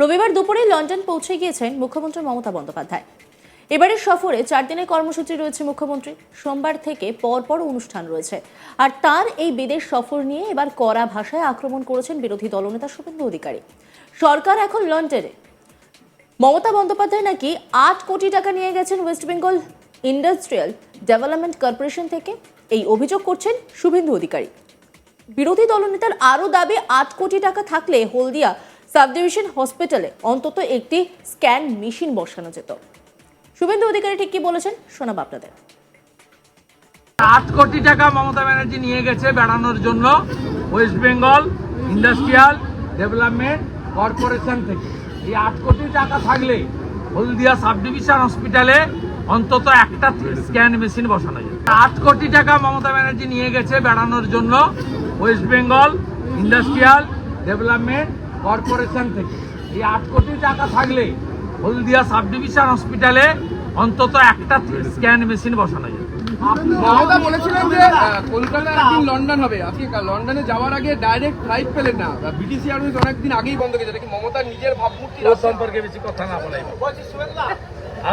রবিবার দুপুরে লন্ডন পৌঁছে গিয়েছেন মুখ্যমন্ত্রী মমতা বন্দ্যোপাধ্যায়। এবারের সফরে চার দিনের কর্মসূচি রয়েছে মুখ্যমন্ত্রী। সোমবার থেকে পরপর অনুষ্ঠান রয়েছে। আর তার এই বিদেশ সফর নিয়ে এবার কড়া ভাষায় আক্রমণ করেছেন বিরোধী দলনেতা শুভেন্দু অধিকারী। সরকার এখন লন্ডনে। মমতা বন্দ্যোপাধ্যায় নাকি আট কোটি টাকা নিয়ে গেছেন West Bengal industrial development corporation থেকে। এই অভিযোগ করছেন শুভেন্দু অধিকারী। বিরোধী দলনেতার আরও দাবি, আট কোটি টাকা থাকলে হলদিয়া সাব ডিভিশন হসপিটালে অন্তত একটি স্ক্যান মেশিন বসানো যেত। শুভেন্দু অধিকারী ঠিক কি বলেছেন শোনাব আপনাদের। আট কোটি টাকা মমতা ব্যানার্জি নিয়ে গেছে বেড়ানোর জন্য West Bengal industrial development corporation থেকে। এই আট কোটি টাকা থাকলে হলদিয়া সাব ডিভিশন হসপিটালে অন্তত একটা স্ক্যান মেশিন বসানো যায় আট কোটি টাকা মমতা ব্যানার্জি নিয়ে গেছে বেড়ানোর জন্য West Bengal industrial development corporation থেকে। এই আট কোটি টাকা থাকলে হলদিয়া সাব ডিভিশন হসপিটালে অন্তত একটা স্ক্যান মেশিন বসানো যায় মমতা বলেছিলেন যে কলকাতা একদিন লন্ডন হবে। লন্ডনে যাওয়ার আগে ডাইরেক্ট ফ্লাইট পেলেন না। এয়ারওয়েজ অনেকদিন আগেই বন্ধ গেছে। এটা কি মমতার নিজের ভাবমূর্তি? সম্পর্কে বেশি কথা না বলাই।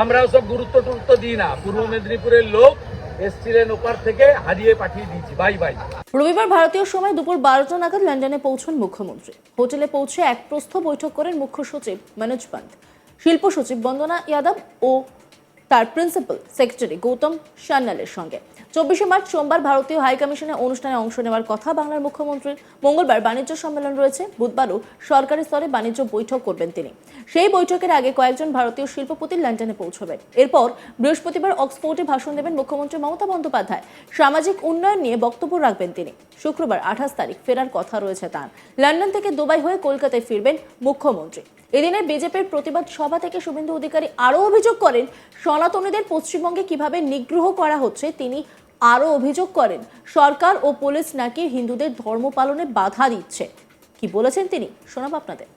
আমরাও সব গুরুত্ব টুরুত্ব দিই না। পূর্ব মেদিনীপুরের লোক এসছিলেন ওপার থেকে হারিয়ে পাঠিয়ে দিয়েছি। Bye bye. রবিবার ভারতীয় সময় দুপুর বারোটা নাগাদ লন্ডনে পৌঁছন মুখ্যমন্ত্রী। হোটেলে পৌঁছে এক প্রস্থ বৈঠক করেন মুখ্য সচিব মনোজ পান্ত শিল্প সচিব বন্দনা ইয়াদব ও তার প্রিন্সিপাল সেক্রেটারি গৌতম সান্যালের সঙ্গে। চব্বিশে মার্চ সোমবার ভারতীয় হাই কমিশনের অনুষ্ঠানে অংশ নেওয়ার কথা বাংলার মুখ্যমন্ত্রীর মঙ্গলবার বাণিজ্য সম্মেলন রয়েছে বুধবারও সরকারি স্তরে বাণিজ্য বৈঠক করবেন তিনি। সেই বৈঠকের আগে কয়েকজন ভারতীয় শিল্পপতি লন্ডনে পৌঁছবেন। এরপর বৃহস্পতিবার অক্সফোর্ডে ভাষণ দেবেন মুখ্যমন্ত্রী মমতা বন্দ্যোপাধ্যায়। সামাজিক উন্নয়ন নিয়ে বক্তব্য রাখবেন তিনি। শুক্রবার আঠাশ তারিখ ফেরার কথা রয়েছে তার। লন্ডন থেকে দুবাই হয়ে কলকাতায় ফিরবেন মুখ্যমন্ত্রী। এদিনে বিজেপির প্রতিবাদ সভা থেকে শুভেন্দু অধিকারী আরও অভিযোগ করেন সনাতনীদের পশ্চিমবঙ্গে কীভাবে নিগ্রহ করা হচ্ছে তিনি আরও অভিযোগ করেন। সরকার ও পুলিশ নাকি হিন্দুদের ধর্ম পালনে বাধা দিচ্ছে। কি বলেছেন তিনি? শোনাব আপনাদের।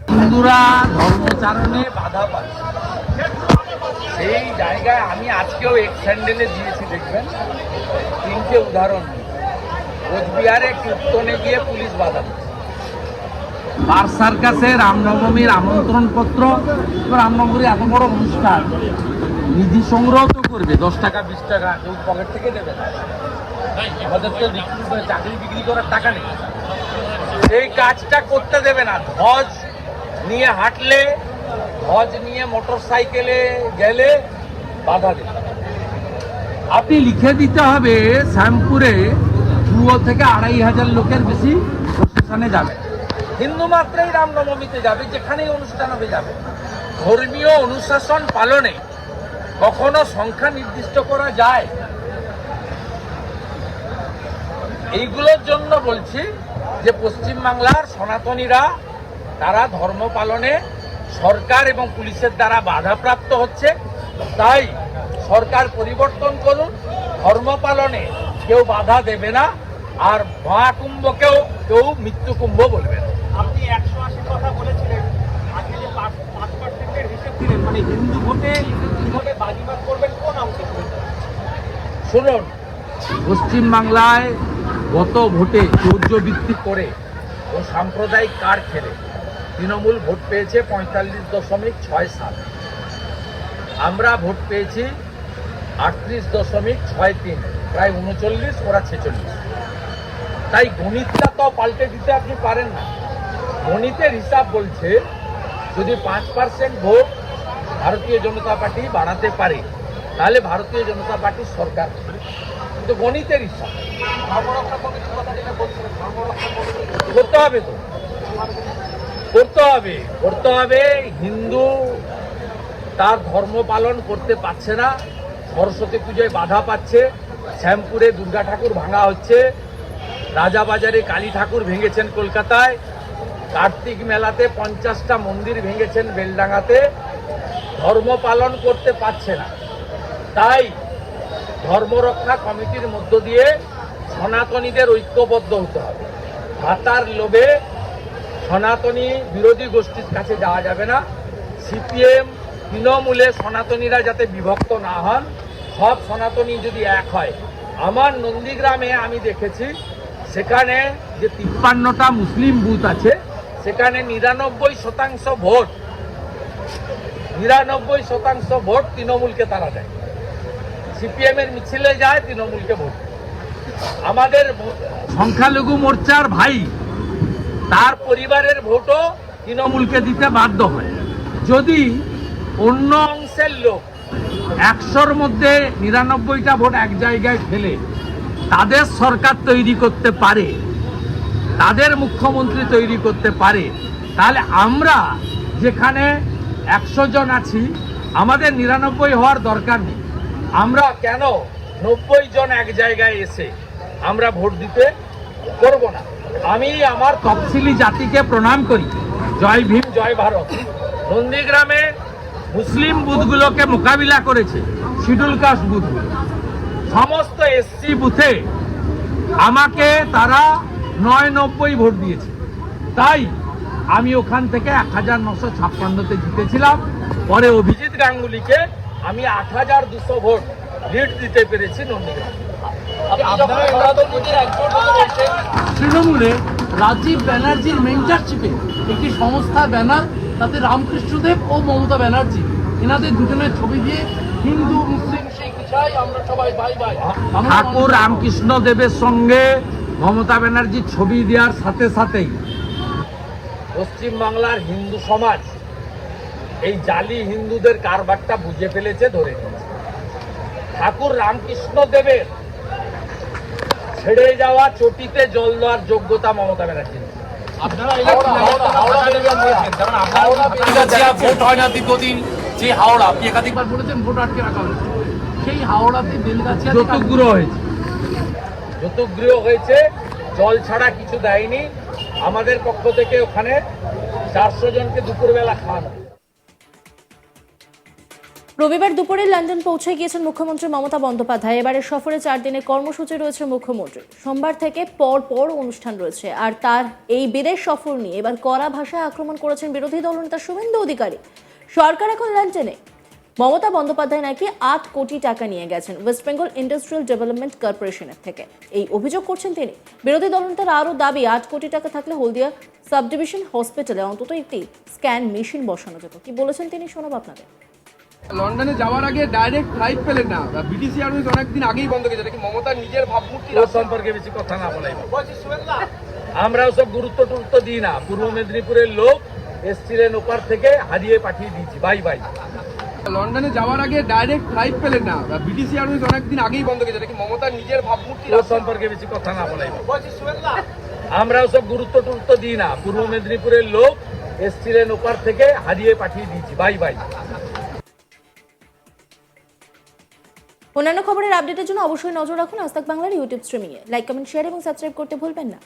হিন্দুরা ধর্মচারণে বাধা পাচ্ছে সেই জায়গায় আমি আজকেও এক স্যান্ডেলে দিয়েছি, দেখবেন? তিনটে উদাহরণ। কোচবিহারে কীর্তনে গিয়ে পুলিশ বাধা দিচ্ছে। বার সার্কাসে রামনবমীর আমন্ত্রণ পত্র রামনবমীর এত বড় অনুষ্ঠান। নিধি সংগ্রহ তো করবে দশ টাকা বিশ টাকা কেউ পকেট থেকে দেবে আমাদের তো চাকরি বিক্রি করার টাকা নেই। সেই কাজটা করতে দেবে না। ধ্বজ নিয়ে হাঁটলে ধ্বজ নিয়ে মোটর সাইকেলে গেলে বাধা দেবে। আপনি লিখে দিতে হবে শ্যামপুরে দু থেকে আড়াই হাজার লোকের বেশি প্রশাসনে যাবে। হিন্দু মাত্রেই রামনবমীতে যাবে, যেখানেই অনুষ্ঠান হবে যাবে। ধর্মীয় অনুশাসন পালনে কখনো সংখ্যা নির্দিষ্ট করা যায়। এইগুলোর জন্য বলছি যে পশ্চিমবাংলার সনাতনীরা, তারা ধর্ম পালনে সরকার এবং পুলিশের দ্বারা বাধাপ্রাপ্ত হচ্ছে। তাই সরকার পরিবর্তন করুন, ধর্ম পালনে কেউ বাধা দেবে না, আর মহাকুম্ভকেও কেউ মৃত্যুকুম্ভ বলবে না। আপনি একশো আশি কথা বলেছিলেন। পাঁচ হিসেব মানে হিন্দু ভোটে করবেন কোন শুনুন, পশ্চিমবাংলায় গত ভোটে চৌর্যবৃত্তি করে ও সাম্প্রদায়িক কার খেলে তৃণমূল ভোট পেয়েছে পঁয়তাল্লিশ দশমিক ছয় সাত। আমরা ভোট পেয়েছি আটত্রিশ দশমিক ছয় তিন, প্রায় উনচল্লিশ, ওরা ছেচল্লিশ। তাই গণিতটা তো পাল্টে দিতে আপনি পারেন না। গণিতের হিসাব বলছে, যদি পাঁচ পার্সেন্ট ভোট ভারতীয় জনতা পার্টি বাড়াতে পারে, তাহলে ভারতীয় জনতা পার্টির সরকার কিন্তু গণিতের হিসাব। করতে হবে তো। করতে হবে। করতে হবে, হিন্দু তার ধর্ম পালন করতে পারছে না। সরস্বতী পুজোয় বাধা পাচ্ছে। শ্যামপুরে দুর্গা ঠাকুর ভাঙা হচ্ছে। রাজাবাজারে কালী ঠাকুর ভেঙেছেন কলকাতায়। কার্তিক মেলাতে পঞ্চাশটা মন্দির ভেঙেছেন বেলডাঙ্গাতে। ধর্ম পালন করতে পারছে না। তাই ধর্মরক্ষা কমিটির মধ্য দিয়ে সনাতনীদের ঐক্যবদ্ধ হতে হবে। ভাতার লোভে সনাতনী বিরোধী গোষ্ঠীর কাছে যাওয়া যাবে না। সিপিএম তৃণমূলে সনাতনীরা যাতে বিভক্ত না হন, সব সনাতনী যদি এক হয়। আমার নন্দীগ্রামে আমি দেখেছি, সেখানে যে তিপ্পান্নটা মুসলিম বুথ আছে সেখানে নিরানব্বই শতাংশ ভোট। নিরানব্বই শতাংশ ভোট তৃণমূলকে তারা দেয়। সিপিএম এর মিছিলে যায়, তৃণমূলকে ভোট আমাদের সংখ্যালঘু মোর্চার ভাই, তার পরিবারের ভোটও তৃণমূলকে দিতে বাধ্য হয়। যদি অন্য অংশের লোক একশোর মধ্যে নিরানব্বইটা ভোট এক জায়গায় ফেলে, তাদের সরকার তৈরি করতে পারে তাদের মুখ্যমন্ত্রী তৈরি করতে পারে, তাহলে আমরা যেখানে একশো জন আছি, আমাদের নিরানব্বই হওয়ার দরকার নেই। আমরা কেন নব্বই জন এক জায়গায় এসে আমরা ভোট দিতে করব না? আমি আমার তফসিলি জাতিকে প্রণাম করি। জয় ভীম, জয় ভারত। নন্দীগ্রামে মুসলিম বুথগুলোকে মোকাবিলা করেছে শিডুল কাস্ট বুথগুলো সমস্ত এসসি বুথে আমাকে তারা নয় নব্বই ভোট দিয়েছে। তাই আমি ওখান থেকে এক হাজার নশো ছাপ্পান্নতে জিতেছিলাম। পরে অভিজিৎ গাঙ্গুলিকে আমি আট হাজার দুশো ভোট লিড দিতে পেরেছি নন্দীগ্রাম। তৃণমূলে রাজীব ব্যানার্জির মেন্টারশিপে একটি সংস্থা ব্যানার তাতে রামকৃষ্ণদেব ও মমতা ব্যানার্জি। এনাদের দুজনের ছবি দিয়ে হিন্দু মুসলিম শিখ ইসাই আমরা সবাই ভাই ভাই আমরা ঠাকুর রামকৃষ্ণ দেবের সঙ্গে মমতা ব্যানার্জির ছবি দেওয়ার সাথে সাথেই পশ্চিমবাংলার হিন্দু সমাজ এই জালি হিন্দুদের কারবারটা বুঝে ফেলেছে ধরে ঠাকুর রামকৃষ্ণ দেবের ছেড়ে যাওয়া চটিতে জল দেওয়ার যোগ্যতা মমতা ব্যানার্জি ভোট হয় না দীর্ঘদিন যে হাওড়া আপনি একাধিকবার বলেছেন ভোট আটকে রাখা হয়েছে। সেই হাওড়াতে বেলগাছিয়া যতগ্রহ হয়েছে। যতগ্রহ হয়েছে, জল ছাড়া কিছু দেয়নি। আমাদের পক্ষ থেকে ওখানে চারশো জনকে দুপুরবেলা খাওয়ানো রবিবার দুপুরে লন্ডন পৌঁছে গিয়েছেন মুখ্যমন্ত্রী মমতা বন্দ্যোপাধ্যায়। এবারের সফরে চার দিনের কর্মসূচি রয়েছে মুখ্যমন্ত্রী সোমবার থেকে পর পর অনুষ্ঠান রয়েছে। আর তার এই বিদেশ সফর নিয়ে এবার কড়া ভাষায় আক্রমণ করেছেন বিরোধী দলনেতা শুভেন্দু অধিকারী। সরকার এখন লন্ডনে। মমতা বন্দ্যোপাধ্যায় নাকি আট কোটি টাকা নিয়ে গেছেন ওয়েস্ট বেঙ্গল ইন্ডাস্ট্রিয়াল ডেভেলপমেন্ট কর্পোরেশনের থেকে। এই অভিযোগ করছেন তিনি। বিরোধী দলনেতার আরও দাবি আট কোটি টাকা থাকলে হলদিয়া সাব ডিভিশন হসপিটালে অন্তত একটি স্ক্যান মেশিন বসানো যেত। কি বলেছেন তিনি শোনাব আপনাদের। লন্ডনে যাওয়ার আগে ডাইরেক্ট ফ্লাইট পেলেন না। বিটিসি এয়ারওয়েজ অনেকদিন আগেই বন্ধ এটা কি মমতার নিজের ভাবমূর্তি সম্পর্কে বেশি কথা না বলাই আমরা ওসব গুরুত্ব টুরুত্ব দিই না। পূর্ব মেদিনীপুরের লোক এসছিলেন ওপার থেকে হারিয়ে পাঠিয়ে দিয়েছি। Bye bye. লন্ডনে যাওয়ার আগে ডাইরেক্ট ফ্লাইট পেলেন না। এয়ারওয়েজ অনেকদিন আগেই বন্ধ এটা কি মমতার নিজের ভাবমূর্তি সম্পর্কে বেশি কথা না বলাই। ওসব গুরুত্ব টুরুত্ব দিই না। পূর্ব মেদিনীপুরের লোক এসছিলেন ওপার থেকে হারিয়ে পাঠিয়ে দিয়েছি। Bye bye. অন্যান্য খবরের আপডেটের জন্য অবশ্যই নজর রাখুন আজ তাক বাংলার ইউটিউব স্ট্রিমিংয়ে লাইক কমেন্ট শেয়ার এবং সাবস্ক্রাইব করতে ভুলবেন না।